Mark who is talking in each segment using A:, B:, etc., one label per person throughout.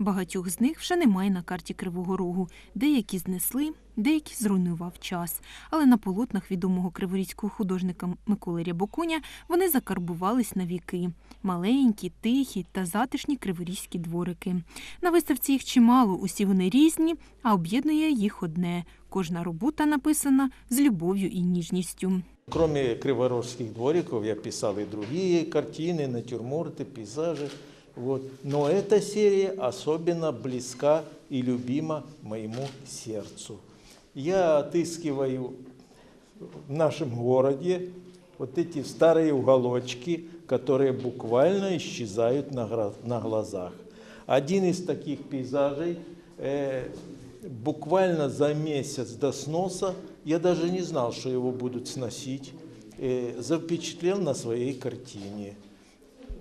A: Багатьох з них вже немає на карті Кривого Рогу. Деякі знесли, деякі зруйнував час. Але на полотнах відомого криворізького художника Миколи Рябоконя вони закарбувались на віки. Маленькі, тихі та затишні криворізькі дворики. На виставці їх чимало, усі вони різні, а об'єднує їх одне. Кожна робота написана з любов'ю і ніжністю.
B: Кроме криворожских двориков, я писал и другие картины, натюрморты, пейзажи. Вот. Но эта серия особенно близка и любима моему сердцу. Я отыскиваю в нашем городе вот эти старые уголочки, которые буквально исчезают на, на глазах. Один из таких пейзажей э, буквально за месяц до сноса, я даже не знал, что его будут сносить, э, запечатлел на своей картине.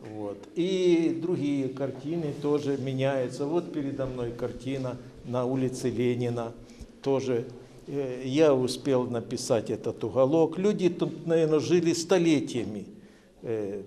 B: Вот. И другие картины тоже меняются. Вот передо мной картина на улице Ленина. Тоже э, я успел написать этот уголок. Люди тут, наверное, жили столетиями. Э,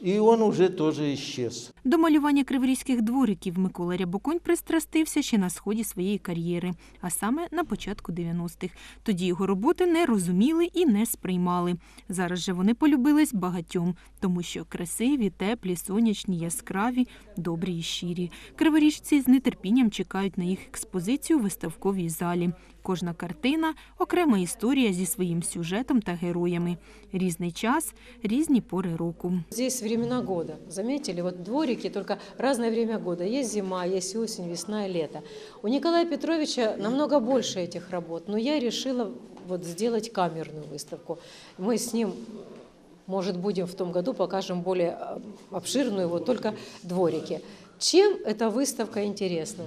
B: И он уже тоже исчез.
A: До малювання криворізьких двориків Микола Рябоконь пристрастився ще на сході своєї кар'єри, а саме на початку 90-х. Тоді його роботи не розуміли і не сприймали. Зараз же вони полюбились багатьом, тому що красиві, теплі, сонячні, яскраві, добрі і щирі. Криворіжці з нетерпінням чекають на їх експозицію у виставковій залі. Кожна картина окрема історія зі своїм сюжетом та героями. Різний час, різні пори року.
C: Здесь времена года. Заметили, вот дворики, только разное время года. Есть зима, есть осень, весна и лето. У Николая Петровича намного больше этих работ, но я решила вот сделать камерную выставку. Мы с ним, может, будем в том году покажем более э, обширную, вот только дворики. Чем эта выставка интересна?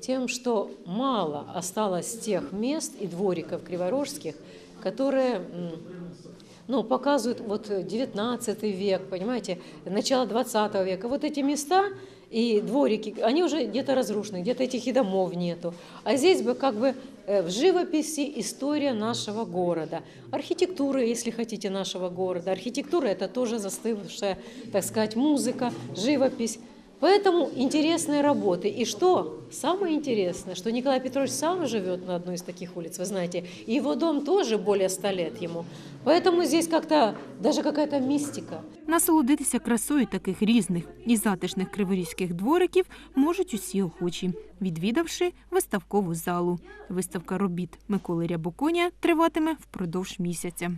C: Тем, что мало осталось тех мест и двориков криворожских, которые ну, показывают вот 19 век, понимаете, начало 20 века. Вот эти места и дворики, они уже где-то разрушены, где-то этих и домов нету. А здесь бы как бы э, в живописи история нашего города, архитектура, если хотите, нашего города. Архитектура – это тоже застывшая, так сказать, музыка, живопись. Поэтому интересные работы. И что самое интересное, что Николай Петрович сам живет на одной из таких улиц, вы знаете, и его дом тоже более ста лет ему. Поэтому здесь как-то даже какая-то мистика.
A: Насолодитися красою таких різних і затишних криворізьких двориків можуть усі охочі, відвідавши виставкову залу. Виставка робіт Миколи Рябоконя триватиме впродовж місяця.